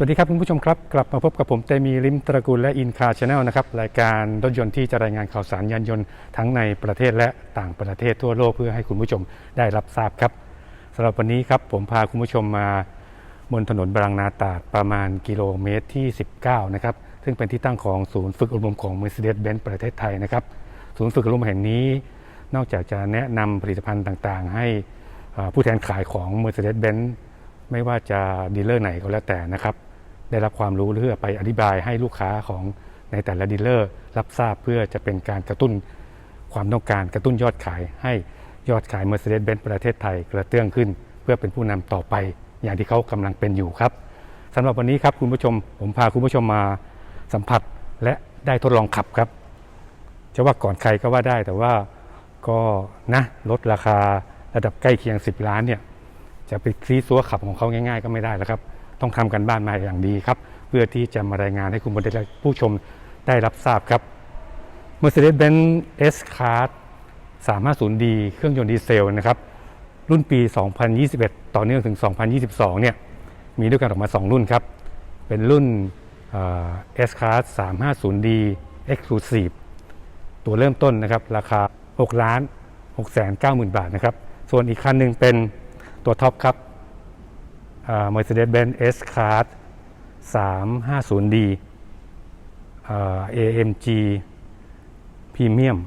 สวัสดีครับคุณผู้ชมครับ กลับมาพบกับผมเตมีลิมตระกูลและอินคาชาแนลนะครับรายการรถยนต์ที่จะรายงานข่าวสารยานยนต์ทั้งในประเทศและต่างประเทศทั่วโลกเพื่อให้คุณผู้ชมได้รับทราบครับสำหรับวันนี้ครับผมพาคุณผู้ชมมาบนถนนบางนาตราดประมาณกิโลเมตรที่ 19 นะครับ ซึ่งเป็นที่ตั้งของศูนย์ฝึกอบรมของ Mercedes-Benz ประเทศไทยนะครับ ศูนย์ฝึกอบรมแห่งนี้ นอกจากจะแนะนำผลิตภัณฑ์ต่างๆ ให้ผู้แทนขายของ Mercedes-Benz ไม่ว่าจะดีลเลอร์ไหนก็แล้วแต่นะครับ ได้รับความรู้เพื่อไปอธิบายให้ลูกค้าของในแต่ละดีลเลอร์ รับทราบเพื่อจะเป็นการกระตุ้นความต้องการกระตุ้นยอดขาย ให้ยอดขาย Mercedes-Benz ประเทศไทยกระเตื้องขึ้น เพื่อเป็นผู้นำต่อไปอย่างที่เขากำลังเป็นอยู่ครับสำหรับวันนี้ครับคุณผู้ชม ผมพาคุณผู้ชมมาสัมผัสและได้ทดลองขับครับ จะว่าก่อนใครก็ว่าได้แต่ว่าก็นะลดราคาระดับใกล้เคียง 10 ล้านเนี่ยจะไปซีซัวขับของเขาง่าย ๆ ก็ไม่ได้แล้วครับ ต้องทำกันบ้านมาอย่างดีครับ เพื่อที่จะมารายงานให้คุณผู้ชมได้รับทราบครับ Mercedes-Benz S-Class 350D เครื่องยนต์ดีเซลนะครับรุ่นปี 2021 ต่อเนื่องถึง 2022 เนี่ย มีด้วยกันออกมา 2 รุ่นครับ เป็นรุ่นเอ่อ S-Class 350D Exclusive ตัวเริ่มต้นนะครับ ราคา 6 ล้าน 6 9 0 0 0 0 บาทนะครับ ส่วนอีกคันหนึ่งเป็นตัวท็อปครับ Mercedes-Benz S-Class 350D AMG Premium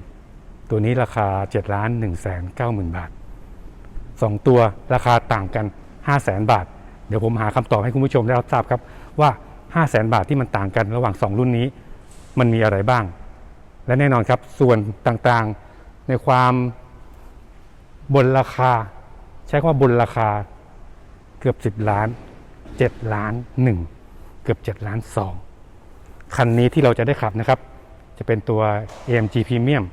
ตัวนี้ราคา 7 ล้าน 1 9 0 0 0 บาท 2 ตัวราคาต่างกัน 5 0 0แสนบาท เดี๋ยวผมหาคำตอบให้คุณผู้ชมได้รับทราบครับ ว่า 5 0 0แสนบาทที่มันต่างกันระหว่าง 2 รุ่นนี้ มันมีอะไรบ้าง และแน่นอนครับ ส่วนต่างๆในความบนราคา ใช้คำว่าบนราคา เกือบ 10 ล้าน 7 ล้าน 1 เกือบ 7 ล้าน 2 คันนี้ที่เราจะได้ขับนะครับ จะเป็นตัว AMG Premium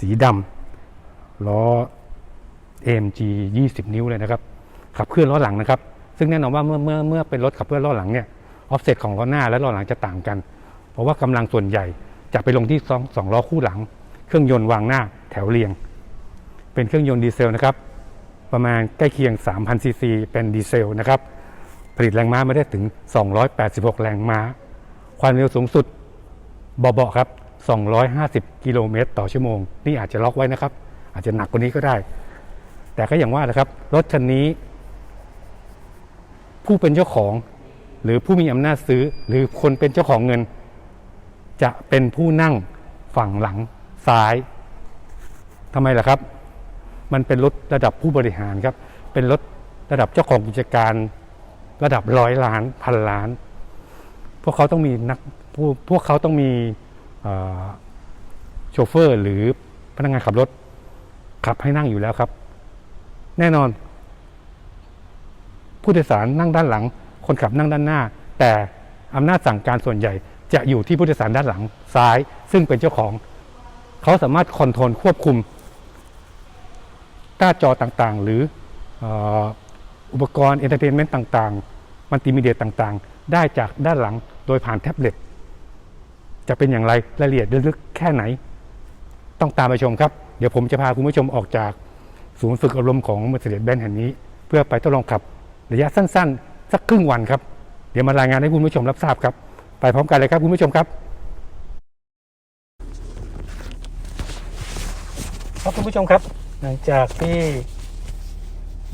สีดำล้อ AMG 20 นิ้วเลยนะครับ ขับเคลื่อนล้อหลังนะครับ ซึ่งแน่นอนว่าเมื่อเมื่อเมื่อเป็นรถขับเคลื่อนล้อหลังเนี่ยออฟเซตของล้อหน้าและล้อหลังจะต่างกัน เพราะว่ากำลังส่วนใหญ่จะไปลงที่สองสองล้อคู่หลัง เครื่องยนต์วางหน้าแถวเรียง เป็นเครื่องยนต์ดีเซลนะครับ ประมาณใกล้เคียง 3,000 ซีซี เป็นดีเซลนะครับ ผลิตแรงม้ามาได้ถึง 286 แรงม้า ความเร็วสูงสุดเบาๆครับ 250 กิโลเมตรต่อชั่วโมง นี่อาจจะล็อกไว้นะครับ อาจจะหนักกว่านี้ก็ได้ แต่ก็อย่างว่านะครับ รถคันนี้ ผู้เป็นเจ้าของ หรือผู้มีอำนาจซื้อ หรือคนเป็นเจ้าของเงิน จะเป็นผู้นั่งฝั่งหลังซ้ายทำไมล่ะครับ มันเป็นรถระดับผู้บริหารครับ เป็นรถระดับเจ้าของกิจการระดับร้อยล้านพันล้าน พวกเขาต้องมีนักพวกพวกเขาต้องมีโชเฟอร์ หรือพนักงานขับรถขับให้นั่งอยู่แล้วครับ แน่นอน ผู้โดยสารนั่งด้านหลัง คนขับนั่งด้านหน้า แต่อำนาจสั่งการส่วนใหญ่จะอยู่ที่ผู้โดยสารด้านหลังซ้าย ซึ่งเป็นเจ้าของ เขาสามารถคอนโทรลควบคุม หน้าจอต่างๆ หรืออุปกรณ์เอนเตอร์เทนเมนต์ต่างๆ มัลติมีเดียต่างๆ ได้จากด้านหลังโดยผ่านแท็บเล็ต จะเป็นอย่างไรรายละเอียดลึกแค่ไหน ต้องตามไปชมครับ เดี๋ยวผมจะพาคุณผู้ชมออกจากศูนย์ฝึกอบรมของ Mercedes-Benz แห่งนี้ เพื่อไปทดลองขับระยะสั้นๆ สักครึ่งวันครับ เดี๋ยวมารายงานให้คุณผู้ชมรับทราบครับ ไปพร้อมกันเลยครับคุณผู้ชมครับครับคุณผู้ชมครับ หลังจากที่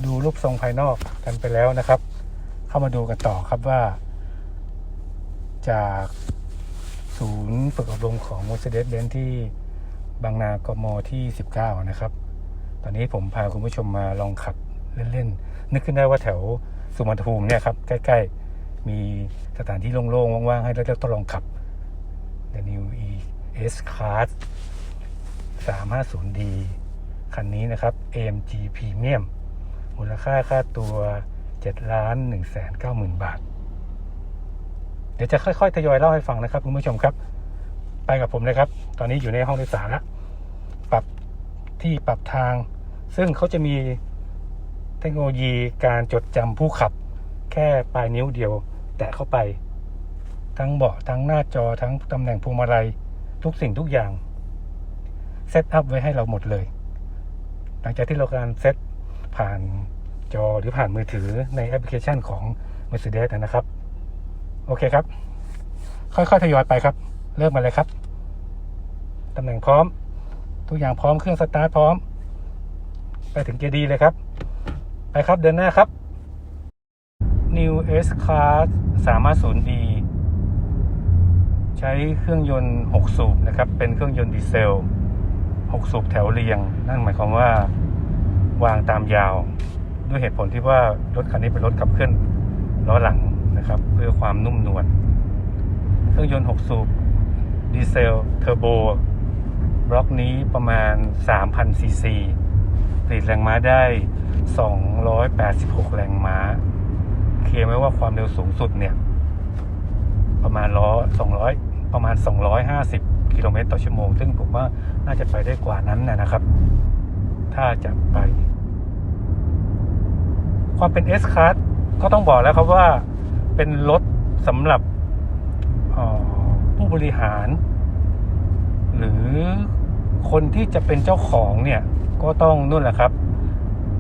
ดูรูปทรงภายนอกกันไปแล้วนะครับ เข้ามาดูกันต่อครับว่า จากศูนย์ฝึกอบรมของ Mercedes-Benz ที่บางนากมที่ 19 นะครับ ตอนนี้ผมพาคุณผู้ชมมาลองขับเล่นๆ นึกขึ้นได้ว่าแถวสุวรรณภูมิเนี่ยครับ ใกล้ ๆ มีสถานที่โล่งๆ ว่าง ๆ ให้เราทดลองขับ The New E S Class 350D คันนี้นะครับ AMG Premium มูลค่าค่าตัว7ล้าน1แสน9หมื่นบาท เดี๋ยวจะค่อยๆทยอยเล่าให้ฟังนะครับคุณผู้ชมครับ ไปกับผมเลยครับ ตอนนี้อยู่ในห้องโดยสารแล้วปรับที่ปรับทาง ซึ่งเขาจะมีเทคโนโลยีการจดจำผู้ขับ แค่ปลายนิ้วเดียว แตะเข้าไป ทั้งเบาะทั้งหน้าจอทั้งตำแหน่งพวงมาลัยทุกสิ่งทุกอย่างเซตอัพไว้ให้เราหมดเลย ลังจากที่เราการเซตผ่านจอหรือผ่านมือถือในแอปพลิเคชันของ Mercedes นะครับ โอเคครับ ค่อยๆทยอยไปครับ เริ่มมาเลยครับตำแหน่งพร้อม ทุกอย่างพร้อมเครื่องสตาร์ทพร้อม ไปถึงเกียร์ดีเลยครับ ไปครับเดินหน้าครับ New S Class 350D ใช้เครื่องยนต์ 6 สูบนะครับ เป็นเครื่องยนต์ดีเซล 6 สูบแถวเรียง นั่นหมายความว่าวางตามยาว ด้วยเหตุผลที่ว่ารถคันนี้เป็นรถขับเคลื่อนล้อหลังนะครับ เพื่อความนุ่มนวลเครื่องยนต์ 6 สูบดีเซลเทอร์โบบล็อกนี้ประมาณ 3,000 ซีซีผลิตแรงม้าได้ 286 แรงม้า เคลมไว้ว่าความเร็วสูงสุดเนี่ย ประมาณล้อ200 ประมาณ 250 กิโลเมตรต่อชั่วโมง ซึ่งผมว่าน่าจะไปได้กว่านั้นนะครับ ถ้าจะไป ความเป็น S Class ก็ต้องบอกแล้วครับว่าเป็นรถสำหรับออผู้บริหาร หรือคนที่จะเป็นเจ้าของเนี่ย ก็ต้องนู่นแหละครับ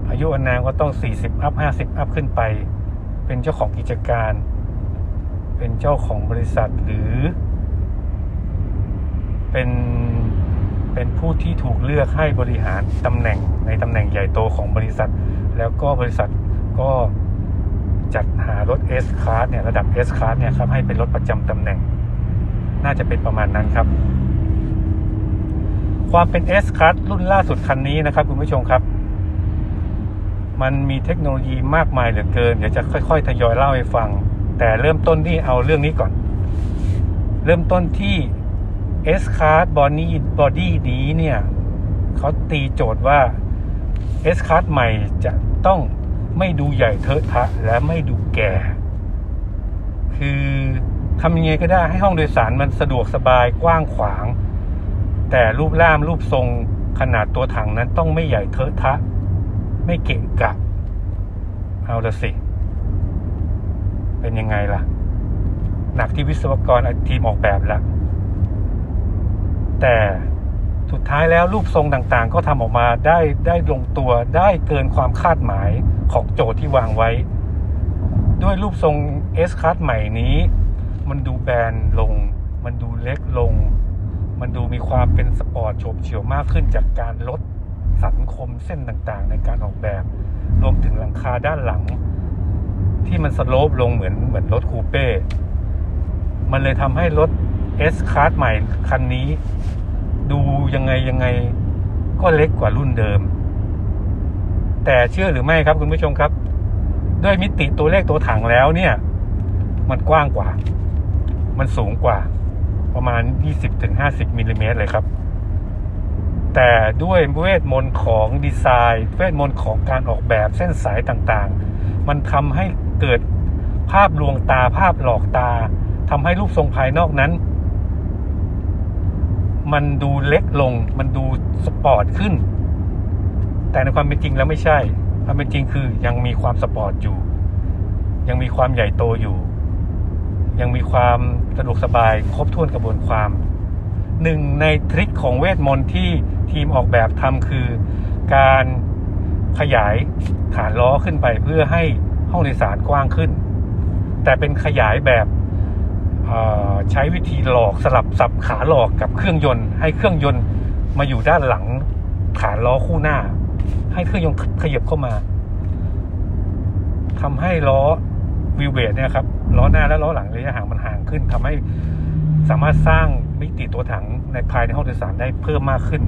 อายุอนามก็ต้อง 40 อัพ 50 อัพขึ้นไป เป็นเจ้าของกิจการ เป็นเจ้าของบริษัทหรือ เป็นเป็นผู้ที่ถูกเลือกให้บริหารตำแหน่งในตำแหน่งใหญ่โตของบริษัท แล้วก็บริษัทก็จัดหารถ S Class เนี่ยระดับ S Class เนี่ยครับให้เป็นรถประจำตำแหน่ง น่าจะเป็นประมาณนั้นครับ ความเป็น S Class รุ่นล่าสุดคันนี้นะครับคุณผู้ชมครับ มันมีเทคโนโลยีมากมายเหลือเกิน เดี๋ยวจะค่อย ๆ ทยอยเล่าให้ฟัง แต่เริ่มต้นที่เอาเรื่องนี้ก่อน เริ่มต้นที่ S Class Body Body นี้เนี่ยเขาตีโจทย์ว่า S Class ใหม่จะต้องไม่ดูใหญ่เทอะทะและไม่ดูแก่ คือทำยังไงก็ได้ให้ห้องโดยสารมันสะดวกสบายกว้างขวาง แต่รูปร่างรูปทรงขนาดตัวถังนั้นต้องไม่ใหญ่เทอะทะ ไม่เกะกะ เอาละสิ เป็นยังไงล่ะ หนักที่วิศวกรทีมออกแบบแล้ว แต่สุดท้ายแล้วรูปทรงต่างๆ ก็ทำออกมาได้ได้ลงตัวได้เกินความคาดหมายของโจทย์ที่วางไว้ ด้วยรูปทรง S Class ใหม่นี้ มันดูแบนลง มันดูเล็กลง มันดูมีความเป็นสปอร์ตโฉบเฉี่ยวมากขึ้นจากการลดสันคมเส้นต่างๆ ในการออกแบบ รวมถึงหลังคาด้านหลัง ที่มันสโลปลงเหมือนเหมือนรถคูเป้ มันเลยทำให้รถ S Class ใหม่คันนี้ ดูยังไงยังไงก็เล็กกว่ารุ่นเดิม แต่เชื่อหรือไม่ครับคุณผู้ชมครับ ด้วยมิติตัวเลขตัวถังแล้วเนี่ย มันกว้างกว่า มันสูงกว่า ประมาณ 20-50มิลลิเมตรเลยครับ แต่ด้วยเวทมนต์ของดีไซน์ เวทมนต์ของการออกแบบเส้นสายต่างๆ มันทำให้เกิดภาพลวงตาภาพหลอกตาทำให้รูปทรงภายนอกนั้น มันดูเล็กลง มันดูสปอร์ตขึ้น แต่ในความเป็นจริงแล้วไม่ใช่ความเป็นจริงคือยังมีความสปอร์ตอยู่ ยังมีความใหญ่โตอยู่ ยังมีความสะดวกสบายครบถ้วนกระบวนความหนึ่งในทริคของเวทมนต์ที่ทีมออกแบบทำคือ การขยายฐานล้อขึ้นไปเพื่อให้ห้องโดยสารกว้างขึ้น แต่เป็นขยายแบบ ใช้วิธีหลอกสลับสับขาหลอกกับเครื่องยนต์ ให้เครื่องยนต์มาอยู่ด้านหลังฐานล้อคู่หน้า ให้เครื่องยนต์ขยับเข้ามาทำให้ล้อวิวเบดเนี่ยครับล้อหน้าและล้อหลังระยะห่างมันห่างขึ้นทำให้สามารถสร้างมิติตัวถังในภายในห้องโดยสารได้เพิ่มมากขึ้น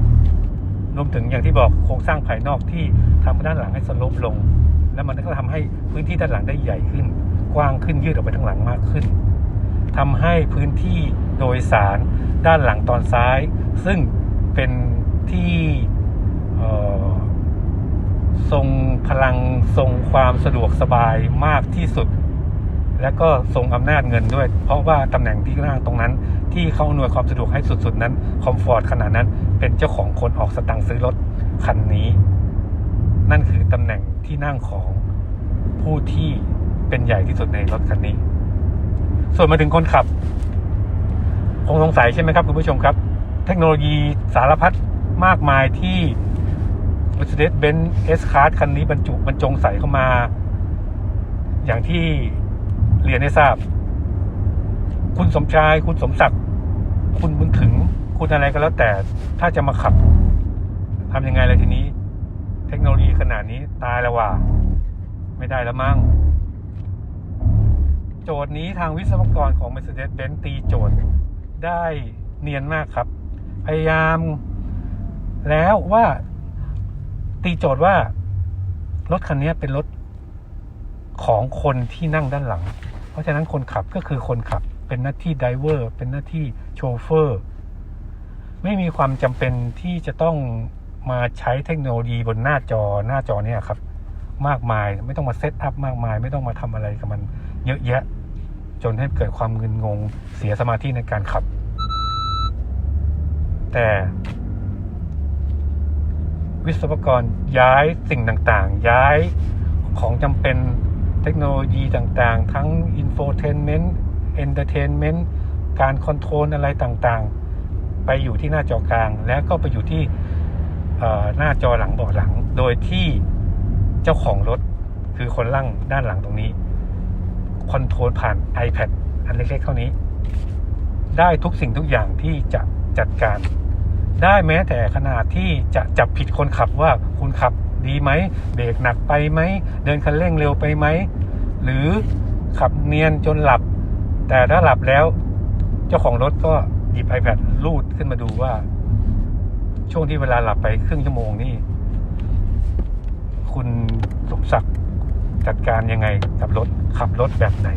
รวมถึงอย่างที่บอกโครงสร้างภายนอกที่ทำให้ด้านหลังให้สโลปลง แล้วมันก็ทำให้พื้นที่ด้านหลังได้ใหญ่ขึ้น กว้างขึ้นยืดออกไปทางหลังมากขึ้น ทำให้พื้นที่โดยสารด้านหลังตอนซ้าย ซึ่งเป็นที่ทรงพลังทรงความสะดวกสบายมากที่สุด และก็ทรงอำนาจเงินด้วย เพราะว่าตำแหน่งที่นั่งตรงนั้น ที่เขาอำนวยความสะดวกให้สุดๆนั้นคอมฟอร์ตขนาดนั้นเป็นเจ้าของคนออกสตังค์ซื้อรถคันนี้ นั่นคือตำแหน่งที่นั่งของผู้ที่เป็นใหญ่ที่สุดในรถคันนี้ ส่วนมาถึงคนขับ คงสงสัยใช่ไหมครับคุณผู้ชมครับ เทคโนโลยีสารพัดมากมายที่ Mercedes-Benz S-Class คันนี้บรรจุบรรจงใส่เข้ามา อย่างที่เรียนให้ทราบ คุณสมชาย คุณสมศักดิ์ คุณบุญถึง คุณอะไรก็แล้วแต่ ถ้าจะมาขับทำยังไงเลยทีนี้ เทคโนโลยีขนาดนี้ตายแล้วว่า ไม่ได้แล้วมั้ง โจทย์นี้ทางวิศวกรของ Mercedes-Benz ตีโจทย์ได้เนียนมากครับ พยายามแล้วว่าตีโจทย์ว่า รถคันนี้เป็นรถของคนที่นั่งด้านหลัง เพราะฉะนั้นคนขับก็คือคนขับ เป็นหน้าที่ไดเวอร์ เป็นหน้าที่โชเฟอร์ ไม่มีความจำเป็นที่จะต้องมาใช้เทคโนโลยีบนหน้าจอหน้าจอเนี่ยครับ มากมายไม่ต้องมาเซตอัพมากมาย ไม่ต้องมาทำอะไรกับมัน เยอะแยะ จนให้เกิดความเงินงงเสียสมาธิในการขับ แต่วิศวกรย้ายสิ่งต่างๆ ย้ายของจำเป็นเทคโนโลยีต่างๆ ทั้ง Infotainment Entertainment การคอนโทรลอะไรต่างๆ ไปอยู่ที่หน้าจอกลาง แล้วก็ไปอยู่ที่หน้าจอหลังเบาะหลัง โดยที่เจ้าของรถคือคนล่างด้านหลังตรงนี้ คอนโทรลผ่าน iPad อันเล็กๆเท่านี้ ได้ทุกสิ่งทุกอย่างที่จะจัดการ ได้แม้แต่ขนาดที่จะจับผิดคนขับว่าคุณขับดีไหมเบรกหนักไปไหม เดินคันเร่งเร็วไปไหม หรือขับเนียนจนหลับ แต่ถ้าหลับแล้วเจ้าของรถก็หยิบ iPad ลูดขึ้นมาดูว่า ช่วงที่เวลาหลับไปครึ่งชั่วโมงนี่ คุณสมศักดิ์ จัดการยังไงกับรถขับรถแบบไหน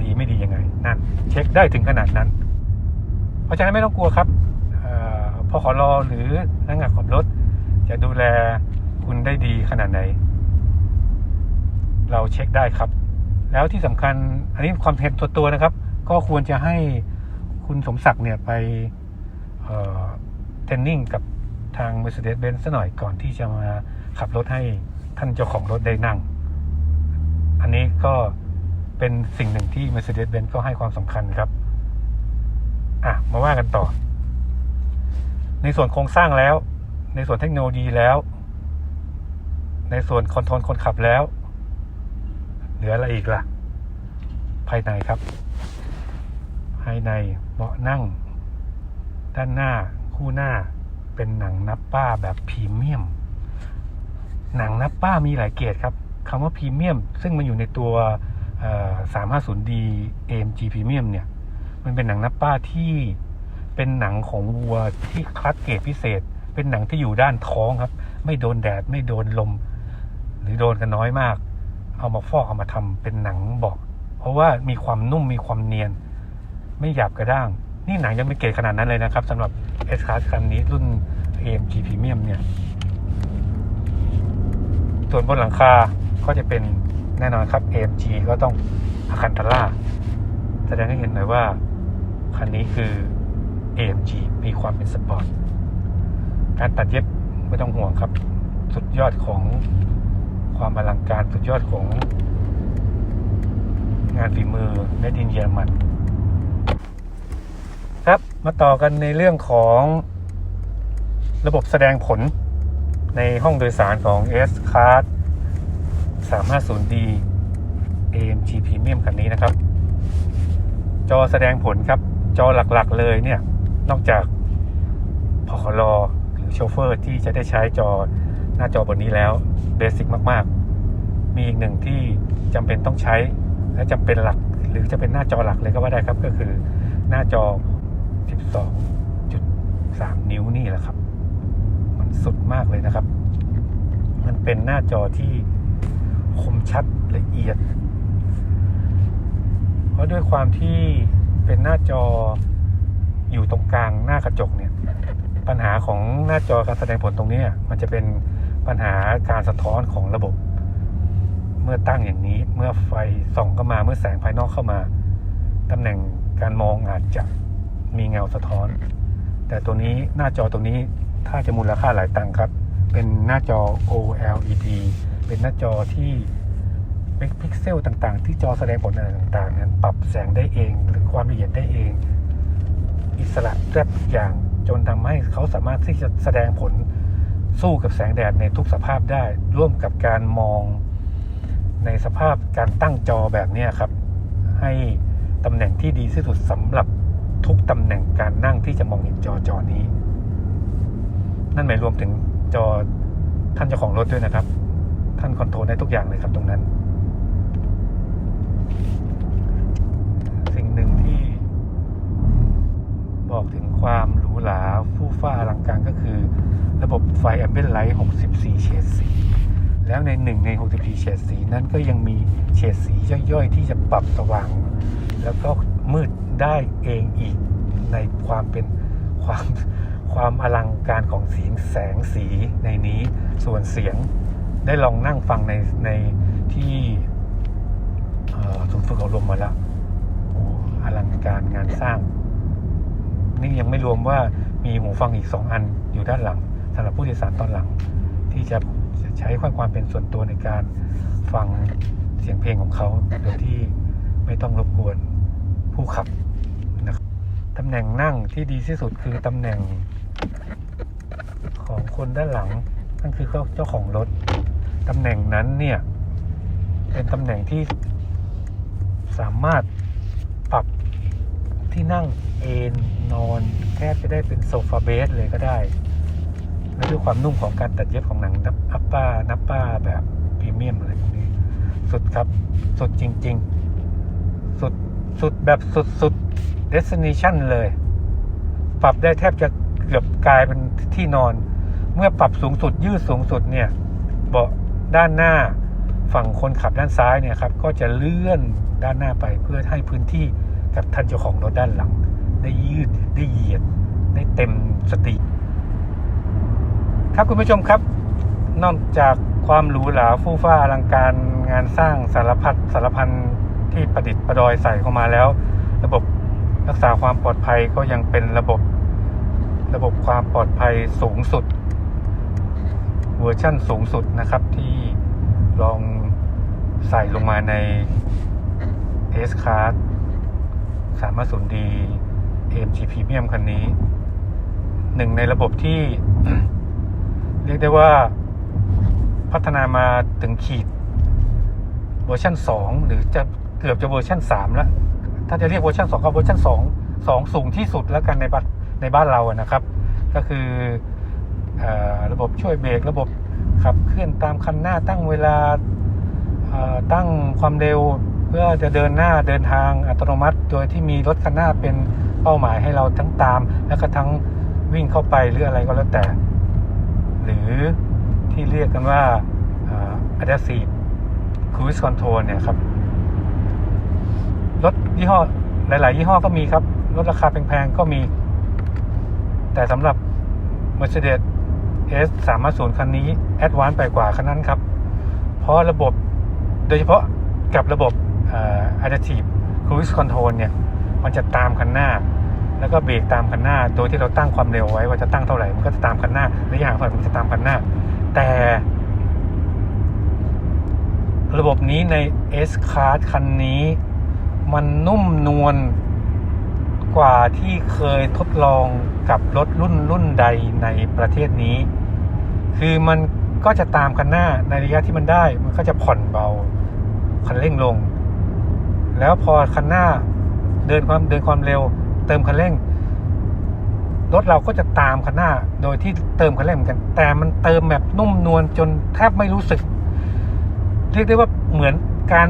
ดีไม่ดียังไง นั่น เช็คได้ถึงขนาดนั้น เพราะฉะนั้นไม่ต้องกลัวครับออพอขอรอหรือนักงานขับรถ จะดูแลคุณได้ดีขนาดไหน เราเช็คได้ครับ แล้วที่สำคัญ อันนี้ความเห็นตัวตัวนะครับ ก็ควรจะให้คุณสมศักดิ์เนี่ยไปเทรนนิ่งกับทาง Mercedes-Benz ซะหน่อยก่อนที่จะมาขับรถให้ท่านเจ้าของรถได้นั่ง อันนี้ก็เป็นสิ่งหนึ่งที่ Mercedes-Benz ก็ให้ความสำคัญครับ อะ มาว่ากันต่อ ในส่วนโครงสร้างแล้ว ในส่วนเทคโนโลยีแล้ว ในส่วนคอนโทรลคนขับแล้ว เหลืออะไรอีกล่ะ ภายในครับ ภายในเบาะนั่ง ด้านหน้าคู่หน้าเป็นหนังนับป้าแบบพรีเมียม หนังนับป้ามีหลายเกรดครับ คำว่าพรีเมียมซึ่งมันอยู่ในตัว 350D AMG Premium เนี่ย มันเป็นหนังนับป้าที่เป็นหนังของวัวที่คัดเกรดพิเศษ เป็นหนังที่อยู่ด้านท้องครับ ไม่โดนแดด ไม่โดนลม หรือโดนกันน้อยมาก เอามาฟอกเอามาทำเป็นหนังเบอก เพราะว่ามีความนุ่มมีความเนียน ไม่หยาบกระด้าง นี่หนังยังไม่เกรดขนาดนั้นเลยนะครับสำหรับ S Class คันนี้รุ่น AMG Premium เนี่ย ส่วนบนหลังคา ก็จะเป็นแน่นอนครับ AMG ก็ต้องอาคันทาร่าแสดงให้เห็นหน่อยว่า คันนี้คือ AMG มีความเป็นสปอร์ตการตัดเย็บไม่ต้องห่วงครับ สุดยอดของความอลังการสุดยอดของ งานฝีมือแมดินเยอรมันครับมาต่อกันในเรื่องของระบบแสดงผลในห้องโดยสารของ S Class 350D AMG Premium คันนี้นะครับ จอแสดงผลครับ จอหลักๆเลยเนี่ย นอกจากพอรอหรือโชเฟอร์ที่จะได้ใช้จอหน้าจอบนนี้แล้วเบสิกมากๆ มีอีกหนึ่งที่จำเป็นต้องใช้ และจำเป็นหลัก หรือจะเป็นหน้าจอหลักเลยก็ว่าได้ครับ ก็คือหน้าจอ 12.3 นิ้วนี่แหละครับ มันสุดมากเลยนะครับ มันเป็นหน้าจอที่ คมชัดละเอียด เพราะด้วยความที่เป็นหน้าจออยู่ตรงกลางหน้ากระจกเนี่ย ปัญหาของหน้าจอการแสดงผลตรงนี้มันจะเป็นปัญหาการสะท้อนของระบบ เมื่อตั้งอย่างนี้เมื่อไฟส่องเข้ามาเมื่อแสงภายนอกเข้ามาตำแหน่งการมองอาจจะมีเงาสะท้อน แต่ตัวนี้หน้าจอตัวนี้ถ้าจะมูลค่าหลายตังค์ครับ เป็นหน้าจอ OLED เป็นหน้าจอที่พิกเซลต่างๆ ที่จอแสดงผลอะไรต่างๆ นั้น ปรับแสงได้เอง หรือความละเอียดได้เอง อิสระแทบทุกอย่างจนทำให้เขาสามารถที่จะแสดงผลสู้กับแสงแดดในทุกสภาพได้ ร่วมกับการมองในสภาพการตั้งจอแบบนี้ครับ ให้ตำแหน่งที่ดีที่สุดสำหรับทุกตำแหน่งการนั่งที่จะมองเห็นจอจอนี้ นั่นหมายรวมถึงจอท่านเจ้าของรถด้วยนะครับานคอนโทรลได้ทุกอย่างเลยครับตรงนั้น สิ่งหนึ่งที่บอกถึงความหรูหราฟู่ฟ้าอลังการก็คือ ระบบไฟแอมเบียนไลท์64 เฉดสีแล้วในหนึ่งใน 64 เฉดสีนั้นก็ยังมีเฉดสีย่อยๆ ที่จะปรับสว่าง แล้วก็มืดได้เองอีกในความเป็นความความอลังการของสีแสงสีในนี้ส่วนเสียง ได้ลองนั่งฟังในในที่เอ่อศูนย์ฝึกอบรมมาแล้วโอ้อลังการงานสร้าง นี่ยังไม่รวมว่ามีหูฟังอีกสองอันอยู่ด้านหลังสำหรับผู้โดยสารตอนหลัง ที่จะใช้ความเป็นส่วนตัวในการฟังเสียงเพลงของเขาโดยที่ไม่ต้องรบกวนผู้ขับนะครับตำแหน่งนั่งที่ดีที่สุดคือตำแหน่งของคนด้านหลังนั่นคือเจ้าของรถ ตำแหน่งนั้นเนี่ย เป็นตำแหน่งที่สามารถปรับที่นั่งเอนนอนแทบจะได้เป็นโซฟาเบสเลยก็ได้และด้วยความนุ่มของการตัดเย็บของหนังนับอัปป้านับป้าแบบพรีเมียมอะไรพวกนี้ สุดครับ สุดจริง ๆ สุดสุดแบบสุดสุด destination เลย ปรับได้แทบจะเกือบกลายเป็นที่นอน เมื่อปรับสูงสุดยืดสูงสุดเนี่ย เบาะ ด้านหน้าฝั่งคนขับด้านซ้ายเนี่ยครับก็จะเลื่อนด้านหน้าไปเพื่อให้พื้นที่กับท่านเจ้าของรถด้านหลัง ได้ยืดได้เหยียดได้เต็มสติ ครับคุณผู้ชมครับ นอกจากความหรูหราฟู่ฟ้าอลังการงานสร้างสารพัดสารพันที่ประดิษฐ์ประดอยใส่เข้ามาแล้ว ระบบรักษาความปลอดภัยก็ยังเป็นระบบ ระบบความปลอดภัยสูงสุด เวอร์ชั่นสูงสุดนะครับที่ ลองใส่ลงมาใน S Class 350D AMG Premium คันนี้ หนึ่งในระบบที่ เรียกได้ว่าพัฒนามาถึงขีดเวอร์ชัน2 หรือจะเกือบจะเวอร์ชัน3 แล้ว ถ้าจะเรียกเวอร์ชัน2ก็เวอร์ชัน2 2 สูงที่สุดแล้วกันในบ้านในบ้านเราอะนะครับ ก็คือเออระบบช่วยเบรกระบบ ขับเคลื่อนตามคันหน้าตั้งเวลาตั้งความเร็วเพื่อจะเดินหน้าเดินทางอัตโนมัติ โดยที่มีรถคันหน้าเป็นเป้าหมายให้เราทั้งตาม แล้วก็ทั้งวิ่งเข้าไปหรืออะไรก็แล้วแต่ หรือที่เรียกกันว่า adaptive cruise control เนี่ยครับ รถยี่ห้อหลาย ๆ ยี่ห้อก็มีครับ รถราคาแพง ๆ ก็มี แต่สำหรับ Mercedes S 3 5 0คันนี้แอดวานไปกว่าคันนั้นครับ เพราะระบบโดยเฉพาะกับระบบอ่อ Adaptive Cruise Control เนี่ย มันจะตามคันหน้า แล้วก็เบรกตามคันหน้า โดยที่เราตั้งความเร็วไว้ว่าจะตั้งเท่าไหร่ มันก็จะตามคันหน้าระยะห่างเท่าไหร่มันจะตามคันหน้า แต่ ระบบนี้ใน S Class คันนี้ มันนุ่มนวล กว่าที่เคยทดลองกับรถรุ่นรุ่นใดในประเทศนี้ คือมันก็จะตามคันหน้าในระยะที่มันได้ มันก็จะผ่อนเบาคันเร่งลง แล้วพอคันหน้าเดินความเดินความเร็ว เติมคันเร่งรถเราก็จะตามคันหน้า โดยที่เติมคันเร่งเหมือนกัน แต่มันเติมแบบนุ่มนวลจนแทบไม่รู้สึก เรียกได้ว่าเหมือนการ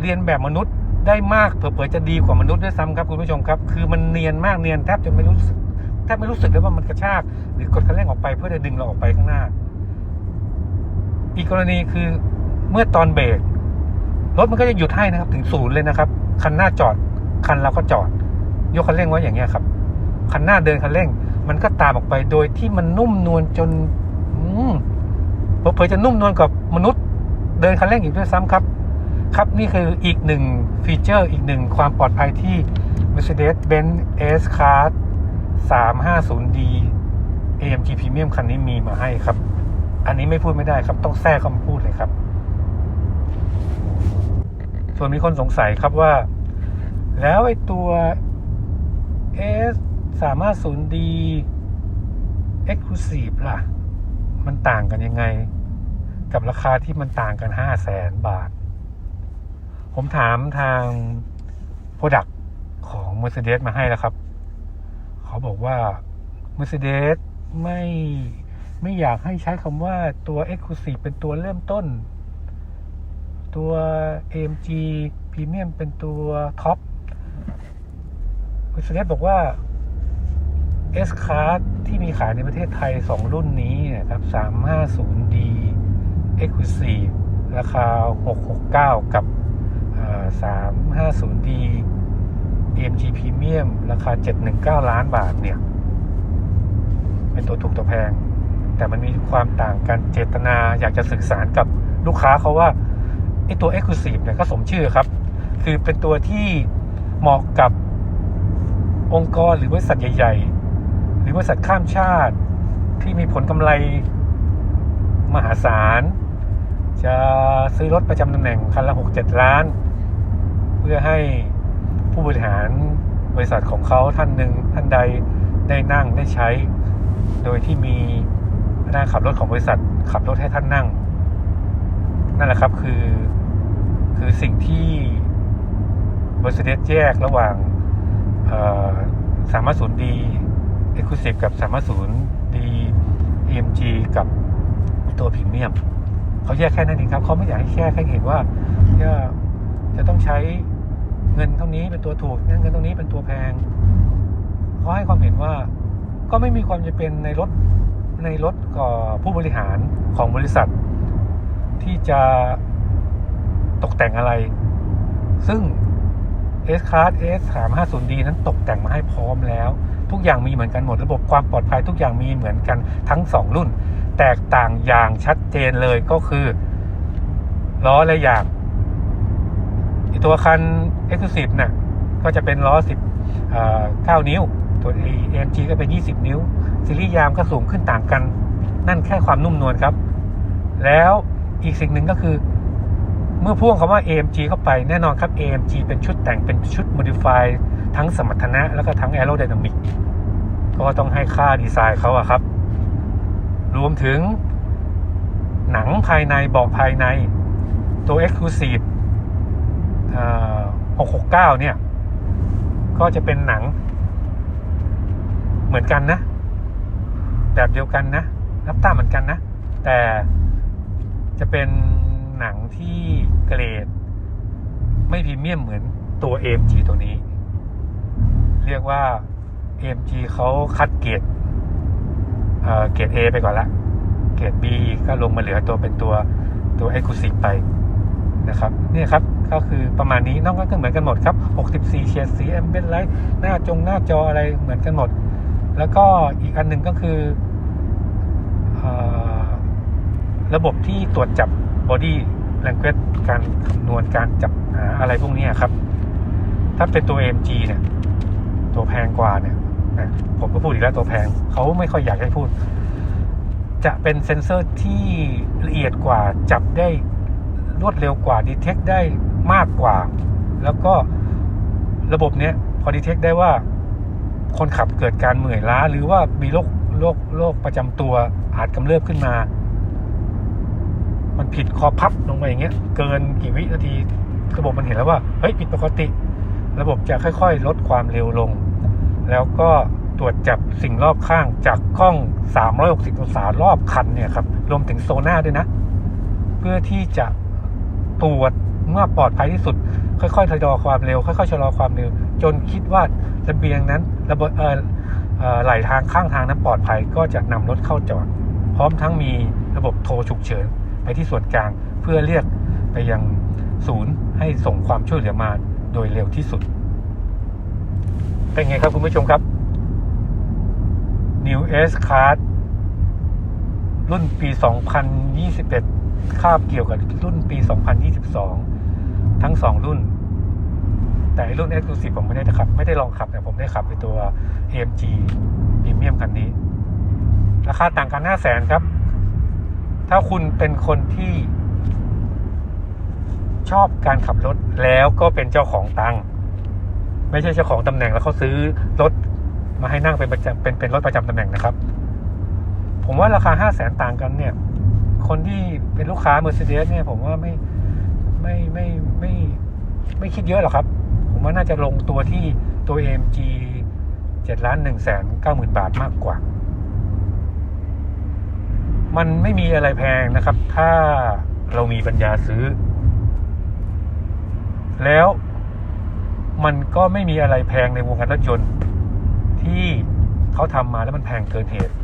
เรียนแบบมนุษย์ ได้มากเผลอๆจะดีกว่ามนุษย์ด้วยซ้ำครับคุณผู้ชมครับ คือมันเนียนมากเนียนแทบจะไม่รู้สึกแทบไม่รู้สึกเลยว่ามันกระชาก หรือกดคันเร่งออกไปเพื่อจะดึงเราออกไปข้างหน้า อีกกรณีคือเมื่อตอนเบรกรถมันก็จะหยุดให้นะครับ ถึงศูนย์เลยนะครับ คันหน้าจอด คันเราก็จอด ยกคันเร่งไว้อย่างเงี้ยครับ คันหน้าเดินคันเร่ง มันก็ตามออกไปโดยที่มันนุ่มนวลจนอืมเผลอๆจะนุ่มนวลกับมนุษย์ เดินคันเร่งอีกด้วยซ้ำครับ ครับนี่คืออีกหนึ่งฟีเจอร์อีกหนึ่งความปลอดภัยที่ Mercedes-Benz S-Class 350D AMG Premium คันนี้มีมาให้ครับ อันนี้ไม่พูดไม่ได้ครับ ต้องแทรกคำพูดเลยครับ ส่วนมีคนสงสัยครับว่า แล้วไอ้ตัว S 350D Exclusive ล่ะ มันต่างกันยังไง กับราคาที่มันต่างกัน 5 0 0แสนบาท ผมถามทางผ Product ของ Mercedes มาให้แล้วครับ เขาบอกว่า Mercedes ไม่ไม่อยากให้ใช้คำว่าตัว Exclusive เป็นตัวเริ่มต้น ตัว AMG Premium เป็นตัวท็อป Mercedes บอกว่า S Class ที่มีขายในประเทศไทย 2 รุ่นนี้นะครับ 350D Exclusive ราคา 669 กับ 350D AMG Premium ราคา 719 ล้านบาทเนี่ย เป็นตัวถูกตัวแพง แต่มันมีความต่างกันเจตนาอยากจะสื่อสารกับลูกค้าเขาว่าไอตัว Exclusive เนี่ยก็สมชื่อครับ คือเป็นตัวที่เหมาะกับองค์กรหรือบริษัทใหญ่ ๆ หรือบริษัทข้ามชาติที่มีผลกำไรมหาศาล จะซื้อรถประจำตำแหน่งคันละหกเจ็ดล้าน พื่อให้ผู้บริหารบริษัทของเขาท่านหนึ่งท่านใดได้นั่งได้ใช้ โดยที่มีพนักงาขับรถของบริษัท ขับรถให้ท่านนั่ง นั่นแหละครับคือคือสิ่งที่ Mercedes แยกระหว่างสามารถศูนย์ดี Exclusive กับสามารถศูนย์ดี EMG กับตัวพรีเมียมเขาแยกแค่นั้นเองครับเขาไม่อยากให้แค่ให้เห็นว่าจะจะต้องใช้ เงินเท่านี้เป็นตัวถูกเงินเท่านี้เป็นตัวแพงเขาให้ความเห็นว่าก็ไม่มีความจำเป็นในรถในรถก่อผู้บริหารของบริษัท ที่จะตกแต่งอะไร ซึ่ง S Class S 3 5 0 D นั้นตกแต่งมาให้พร้อมแล้ว ทุกอย่างมีเหมือนกันหมดระบบความปลอดภัยทุกอย่างมีเหมือนกันทั้ง 2 รุ่น แตกต่างอย่างชัดเจนเลยก็คือ ล้อและยาง ตัวคัน Exclusive น่ะก็จะเป็นล้อ10เอ่อ9นิ้ว ตัว AMG ก็เป็น 20 นิ้ว ซีรีส์ยางก็สูงขึ้นต่างกัน นั่นแค่ความนุ่มนวลครับ แล้วอีกสิ่งหนึ่งก็คือ เมื่อพ่วงคำว่า AMG เข้าไปแน่นอนครับ AMG เป็นชุดแต่งเป็นชุด modify ทั้งสมรรถนะ แล้วก็ทั้ง aerodynamic ก็ต้องให้ค่าดีไซน์เขาอะครับ รวมถึงหนังภายในเบอกภายในตัว Exclusive 669 เนี่ย ก็จะเป็นหนังเหมือนกันนะ แบบเดียวกันนะรับตาเหมือนกันนะ แต่จะเป็นหนังที่เกรด ไม่พรีเมียมเหมือนตัว AMG ตัวนี้ เรียกว่า AMG เขาคัดเกรดเอ่อเกรด A ไปก่อนละเกรด B ก็ลงมาเหลือตัวเป็นตัวตัว Exclusive ไปนะครับ นี่ครับ ก็คือประมาณนี้นอกนั้นก็เหมือนกันหมดครับ 64เฉดสีแอมเบนไลท์หน้าจงหน้าจออะไรเหมือนกันหมด แล้วก็อีกอันหนึ่งก็คืออระบบที่ตรวจจับบอดี้แลงเก e การคำนวณการจับหาอะไรพวกนี้ครับ ถ้าเป็นตัว AMG เนี่ย ตัวแพงกว่าเนี่ยผมก็พูดอีกแล้วตัวแพง เขาไม่ค่อยอยากให้พูด จะเป็นเซ็นเซอร์ที่ละเอียดกว่าจับได้รวดเร็วกว่าดีเทคได้ มากกว่า แล้วก็ระบบเนี้ยพอดีเทคได้ว่าคนขับเกิดการเหนื่อยล้า หรือว่ามีโรคโรคโรคประจำตัวอาจกำเริบขึ้นมา มันผิดคอพับลงไปอย่างเงี้ย เกินกี่วินาที ระบบมันเห็นแล้วว่าเฮ้ยผิดปกติ ระบบจะค่อยๆ ลดความเร็วลง แล้วก็ตรวจจับสิ่งรอบข้างจากกล้อง 360 องศารอบคันเนี่ยครับ รวมถึงโซน่าด้วยนะ เพื่อที่จะตรวจ เมื่อปลอดภัยที่สุด ค่อยๆชะลอความเร็ว ค่อยๆชะลอความเร็ว จนคิดว่าระเบียงนั้นระบบเอ่อไหลทางข้างทางนั้นปลอดภัยก็จะนำรถเข้าจอด พร้อมทั้งมีระบบโทรฉุกเฉินไปที่ส่วนกลางเพื่อเรียกไปยังศูนย์ให้ส่งความช่วยเหลือมาโดยเร็วที่สุด เป็นไงครับคุณผู้ชมครับ New S Card รุ่นปี 2021 คาบเกี่ยวกับรุ่นปี 2022 ทั้ง 2 รุ่น แต่รุ่น Exclusive ผมไม่ได้ขับ ไม่ได้ลองขับแต่ผมได้ขับไปตัว AMG Premium คันนี้ ราคาต่างกัน5 0 0แสนครับ ถ้าคุณเป็นคนที่ ชอบการขับรถแล้วก็เป็นเจ้าของตังค์ไม่ใช่เจ้าของตำแหน่งแล้วเขาซื้อรถมาให้นั่งเป็นประจำเป็นเป็นรถประจำตำแหน่งนะครับ ผมว่าราคาห้าแสนต่างกันเนี่ย คนที่เป็นลูกค้า Mercedes เนี่ย ผมว่าไม่ ไม่ไม่ไม่ไม่ไม่คิดเยอะหรอกครับ ผมว่าน่าจะลงตัวที่ตัว AMG 7ล้าน1แสน9หมื่นบาทมากกว่า มันไม่มีอะไรแพงนะครับ ถ้าเรามีปัญญาซื้อ แล้วมันก็ไม่มีอะไรแพงในวงการรถยนต์ ที่เขาทำมาแล้วมันแพงเกินเหตุ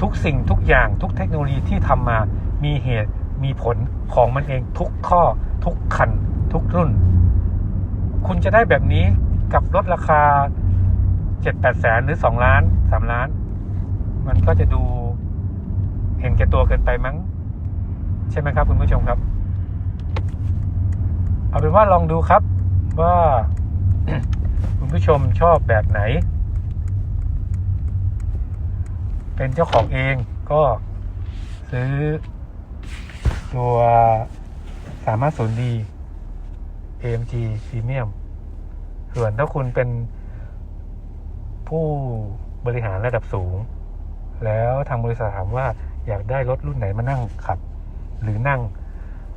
ทุกสิ่งทุกอย่างทุกเทคโนโลยีที่ทำมามีเหตุมีผลของมันเองทุกข้อ ทุกคันทุกรุ่น คุณจะได้แบบนี้กับรถราคา7 8แสนหรือ2ล้าน3ล้าน มันก็จะดูเห็นแก่ตัวเกินไปมั้ง ใช่ไหมครับคุณผู้ชมครับ เอาเป็นว่าลองดูครับว่าคุณผู้ชมชอบแบบไหน เป็นเจ้าของเองก็ซื้อตัว สามารถศูนย์ดี AMG Premium ส่วนถ้าคุณเป็นผู้บริหารระดับสูง แล้วทางบริษัทถามว่าอยากได้รถรุ่นไหนมานั่งขับ หรือนั่ง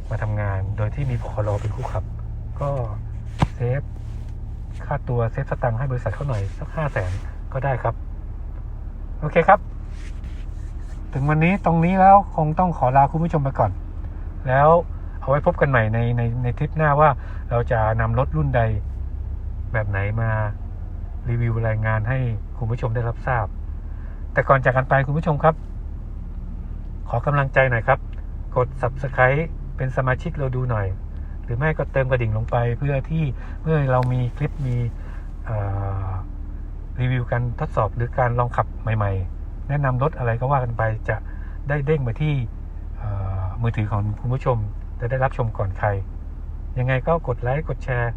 มาทำงานโดยที่มีพอลเป็นคู่ขับ ก็เซฟค่าตัวเซฟสตังค์ให้บริษัทเขาหน่อยสักห้าแสนก็ได้ครับ โอเคครับ ถึงวันนี้ตรงนี้แล้วคงต้องขอลาคุณผู้ชมไปก่อน แล้ว เอาไว้พบกันใหม่ในในในทริปหน้าว่าเราจะนำรถรุ่นใดแบบไหนมารีวิวรายงานให้คุณผู้ชมได้รับทราบ แต่ก่อนจากกันไปคุณผู้ชมครับ ขอกำลังใจหน่อยครับ กด subscribe เป็นสมาชิกเราดูหน่อย หรือไม่ก็เติมกระดิ่งลงไปเพื่อที่เมื่อเรามีคลิปมีรีวิวการทดสอบหรือการลองขับใหม่ ๆ แนะนำรถอะไรก็ว่ากันไปจะได้เด้งมาที่มือถือของคุณผู้ชม จะได้รับชมก่อนใคร ยังไงก็กดไลค์กดแชร์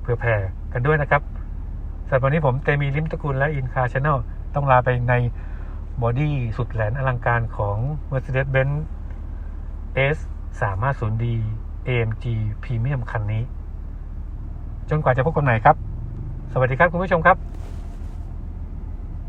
เผื่อแผ่กันด้วยนะครับสำหรับวันนี้ผมเตมีลิมตระกูลและอินคาชแนลต้องลาไปในบอดี้สุดแหลนอลังการของ Mercedes-Benz S 3 5 0 D AMG Premium คันนี้ จนกว่าจะพบกันใหม่ครับ สวัสดีครับคุณผู้ชมครับ